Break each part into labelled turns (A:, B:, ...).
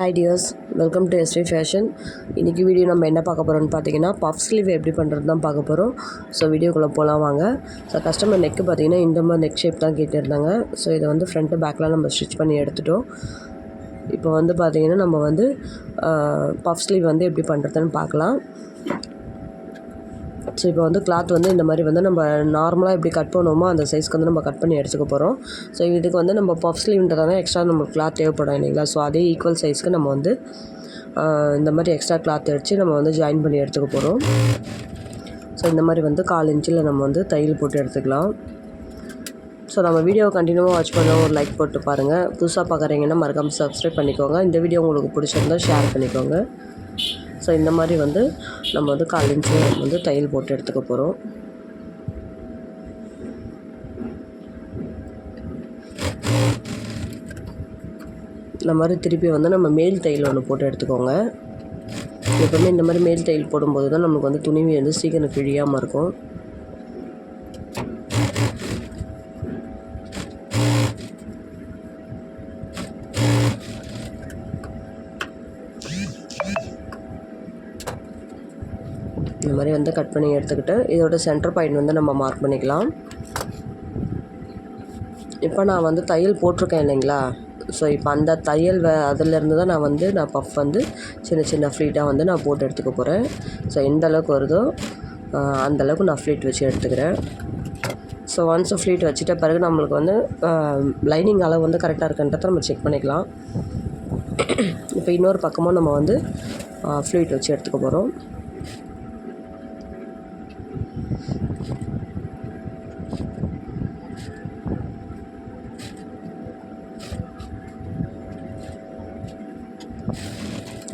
A: Hi dears welcome to SV fashion இன்றைக்கி video நம்ம என்ன பார்க்க போகிறோம்னு பார்த்தீங்கன்னா பஃப் ஸ்லீவ் எப்படி பண்ணுறது தான் பார்க்க போகிறோம் ஸோ வீடியோக்குள்ளே போகலாம் வாங்க. ஸோ கஸ்டமர் நெக்கு பார்த்தீங்கன்னா இந்த மாதிரி நெக் ஷேப் தான் கேட்டிருந்தாங்க. ஸோ இதை வந்து ஃப்ரண்ட்டு பேக்கில் நம்ம ஸ்டிச் பண்ணி எடுத்துட்டோம். இப்போ வந்து பார்த்தீங்கன்னா நம்ம வந்து பஃப் ஸ்லீவ் வந்து எப்படி பண்ணுறதுன்னு பார்க்கலாம். ஸோ இப்போ வந்து கிளாத் வந்து இந்த மாதிரி வந்து நம்ம நார்மலாக எப்படி கட் பண்ணுவோமோ அந்த சைஸ்க்கு வந்து நம்ம கட் பண்ணி எடுத்துக்க போகிறோம் ஸோ இதுக்கு வந்து நம்ம பஃப் ஸ்லீவ்ன்றதால எக்ஸ்ட்ரா நம்மளுக்கு கிளாத் தேவைப்படும் இல்லைங்களா? ஸோ அதே ஈக்குவல் சைஸ்க்கு நம்ம வந்து இந்த மாதிரி எக்ஸ்ட்ரா கிளாத் அடித்து நம்ம வந்து ஜாயின் பண்ணி எடுத்துக்க போகிறோம் ஸோ இந்த மாதிரி வந்து கால் இன்ச்சில் நம்ம வந்து தையல் போட்டு எடுத்துக்கலாம். ஸோ நம்ம வீடியோவை கண்டினியூவாக வாட்ச் பண்ண ஒரு லைக் போட்டு பாருங்கள் புதுசாக பார்க்குறீங்கன்னா மறக்காமல் சப்ஸ்கிரைப் பண்ணிக்கோங்க. இந்த வீடியோ உங்களுக்கு பிடிச்சிருந்தா ஷேர் பண்ணிக்கோங்க. ஸோ இந்த மாதிரி வந்து நம்ம வந்து கால் இன்ச்சு வந்து தையல் போட்டு எடுத்துக்க போகிறோம் இந்த மாதிரி திருப்பி வந்து நம்ம மேல் தையல் ஒன்று போட்டு எடுத்துக்கோங்க. எப்போவுமே இந்த மாதிரி மேல் தையல் போடும்போது தான் நமக்கு வந்து துணி வந்து சீக்கிரம் கிழியாமல் இருக்கும். இந்த மாதிரி வந்து கட் பண்ணி எடுத்துக்கிட்டு இதோட சென்டர் பாயிண்ட் வந்து நம்ம மார்க் பண்ணிக்கலாம். இப்போ நான் வந்து தையல் போட்டிருக்கேன் இல்லைங்களா? ஸோ இப்போ அந்த தையல் வே அதிலேருந்து தான் நான் வந்து நான் பஃப் வந்து சின்ன சின்ன ஃப்ளீட்டாக வந்து நான் போட்டு எடுத்துக்க போகிறேன் ஸோ எந்த அளவுக்கு வருதோ அந்தளவுக்கு அந்த அளவுக்கு நான் ஃப்ளீட் வச்சு எடுத்துக்கிறேன். ஸோ ஒன்ஸ் ஃப்ளீட் வச்சுட்ட பிறகு நம்மளுக்கு வந்து லைனிங் அளவு வந்து கரெக்டாக இருக்குன்றத நம்ம செக் பண்ணிக்கலாம். இப்போ இன்னொரு பக்கமும் நம்ம வந்து ஃப்ளீட் வச்சு எடுத்துக்க போகிறோம்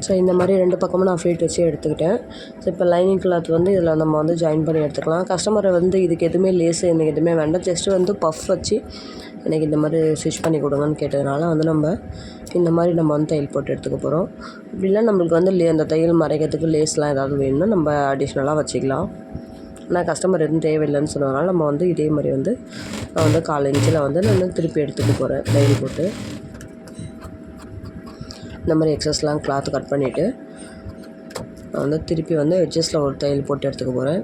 A: ஸோ இந்த மாதிரி ரெண்டு பக்கமும் நான் ஃப்ளீட் வச்சு எடுத்துக்கிட்டேன். ஸோ இப்போ லைனிங் கிளாத் வந்து இதில் நம்ம வந்து ஜாயின் பண்ணி எடுத்துக்கலாம். கஸ்டமரை வந்து இதுக்கு எதுவுமே லேஸு எனக்கு எதுவுமே வேண்டாம். ஜஸ்ட்டு வந்து பஃப் வச்சு எனக்கு இந்த மாதிரி ஸ்டிச் பண்ணி கொடுங்கன்னு கேட்டதுனால வந்து நம்ம இந்த மாதிரி நம்ம வந்து தையல் போட்டு எடுத்துக்க போகிறோம் இப்படின்னா நம்மளுக்கு வந்து லே- அந்த தையல் மறைக்கிறதுக்கு லேஸ்லாம் ஏதாவது வேணும்னா நம்ம அடிஷ்னலாக வச்சுக்கலாம். ஆனால் கஸ்டமர் எதுவும் தேவையில்லைன்னு சொன்னதுனால நம்ம வந்து இதே மாதிரி வந்து நான் வந்து கால் இன்ச்சில் வந்து நான் திருப்பி எடுத்துகிட்டு போகிறேன் தையல் போட்டு. இந்த மாதிரி எக்ஸஸ்லாம் கிளாத் கட் பண்ணிவிட்டு நான் வந்து திருப்பி வந்து எட்ஜஸில் ஒரு தையல் போட்டு எடுத்துக்க போகிறேன்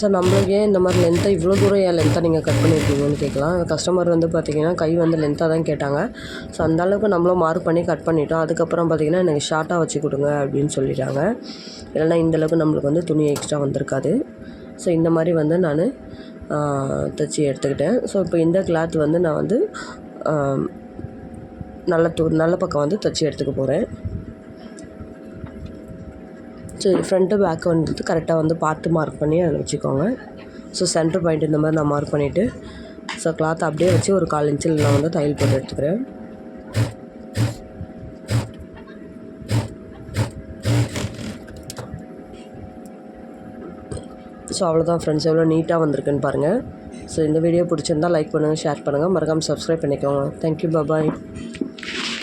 A: சார் நம்மளுக்கு ஏன் இந்த மாதிரி லென்த்தை இவ்வளோ தூரம் ஏன் லென்த்தாக நீங்கள் கட் பண்ணியிருக்கீங்கன்னு கேட்கலாம். கஸ்டமர் வந்து பார்த்தீங்கன்னா கை வந்து லென்த்தாக தான் கேட்டாங்க. ஸோ அந்தளவுக்கு நம்மளும் மார்க் பண்ணி கட் பண்ணிட்டோம். அதுக்கப்புறம் பார்த்திங்கன்னா எனக்கு ஷார்ட்டாக வச்சு கொடுங்க அப்படின்னு சொல்லிட்டாங்க. இல்லைன்னா இந்த அளவுக்கு நம்மளுக்கு வந்து துணி எக்ஸ்ட்ரா வந்திருக்காது. ஸோ இந்த மாதிரி வந்து நான் தைச்சி எடுத்துக்கிட்டேன். ஸோ இப்போ இந்த கிளாத் வந்து நான் வந்து நல்ல து நல்ல பக்கம் வந்து தைச்சி எடுத்துக்க போகிறேன் ஸோ ஃப்ரண்ட்டு பேக் வந்துட்டு கரெக்டாக வந்து பார்த்து மார்க் பண்ணி அதில் வச்சுக்கோங்க. ஸோ சென்டர் பாயிண்ட் இந்த மாதிரி நான் மார்க் பண்ணிவிட்டு ஸோ கிளாத் அப்படியே வச்சு ஒரு கால் இன்ச்சில் நான் வந்து தையல் போட்டு எடுத்துக்கிறேன். ஸோ அவ்வளோதான் ஃப்ரெண்ட்ஸ் எவ்வளோ நீட்டாக வந்திருக்குன்னு பாருங்கள் ஸோ இந்த வீடியோ பிடிச்சிருந்தா லைக் பண்ணுங்கள் ஷேர் பண்ணுங்கள் மறக்காமல் சப்ஸ்கிரைப் பண்ணிக்கோங்க. Thank you bye